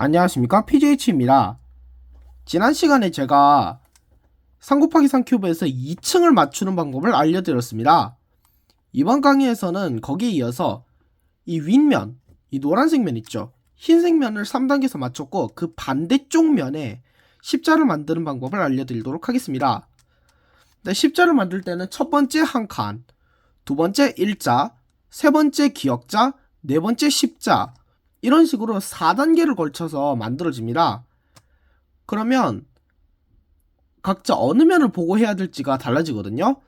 안녕하십니까 PJH입니다. 지난 시간에 제가 3 곱하기 3 큐브에서 2층을 맞추는 방법을 알려드렸습니다. 이번 강의에서는 거기에 이어서 이 윗면, 이 노란색 면 있죠? 흰색 면을 3단계에서 맞췄고 그 반대쪽 면에 십자를 만드는 방법을 알려드리도록 하겠습니다. 네, 십자를 만들 때는 첫 번째 한 칸, 두 번째 일자, 세 번째 기역자, 네 번째 십자 이런 식으로 4단계를 걸쳐서 만들어집니다. 그러면 각자 어느 면을 보고 해야 될지가 달라지거든요.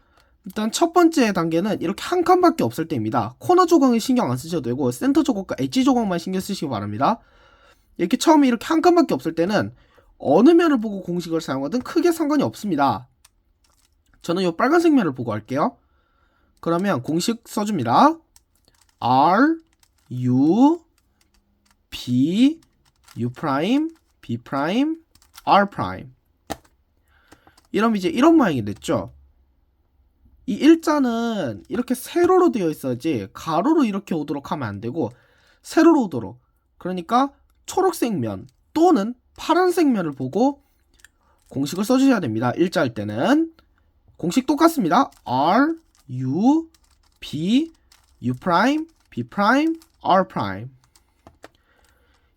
일단 첫 번째 단계는 이렇게 한 칸밖에 없을 때입니다. 코너 조각은 신경 안 쓰셔도 되고 센터 조각과 엣지 조각만 신경 쓰시기 바랍니다. 이렇게 처음에 이렇게 한 칸밖에 없을 때는 어느 면을 보고 공식을 사용하든 크게 상관이 없습니다. 저는 이 빨간색 면을 보고 할게요. 그러면 공식 써줍니다. R U B U 프라임 B 프라임 R 프라임 이러면 이제 이런 모양이 됐죠. 이 일자는 이렇게 세로로 되어 있어야지 가로로 이렇게 오도록 하면 안 되고 세로로 오도록 그러니까 초록색 면 또는 파란색 면을 보고 공식을 써주셔야 됩니다. 일자일 때는 공식 똑같습니다. R U B U 프라임 B 프라임 R 프라임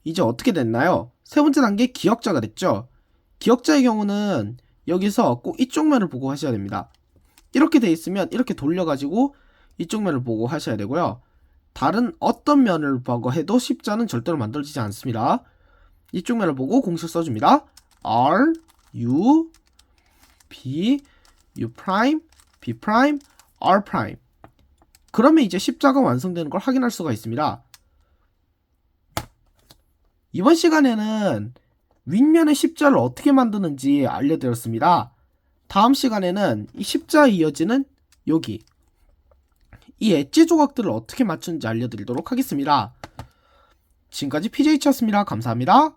이제 어떻게 됐나요? 세 번째 단계 기역자가 됐죠. 기역자의 경우는 여기서 꼭 이쪽 면을 보고 하셔야 됩니다. 이렇게 돼 있으면 이렇게 돌려가지고 이쪽 면을 보고 하셔야 되고요. 다른 어떤 면을 보고 해도 십자는 절대로 만들어지지 않습니다. 이쪽 면을 보고 공식 써줍니다. R, U, B, U 프라임, B 프라임, R 프라임. 그러면 이제 십자가 완성되는 걸 확인할 수가 있습니다. 이번 시간에는 윗면의 십자를 어떻게 만드는지 알려드렸습니다. 다음 시간에는 이 십자에 이어지는 여기 이 엣지 조각들을 어떻게 맞추는지 알려드리도록 하겠습니다. 지금까지 PJ였습니다. 감사합니다.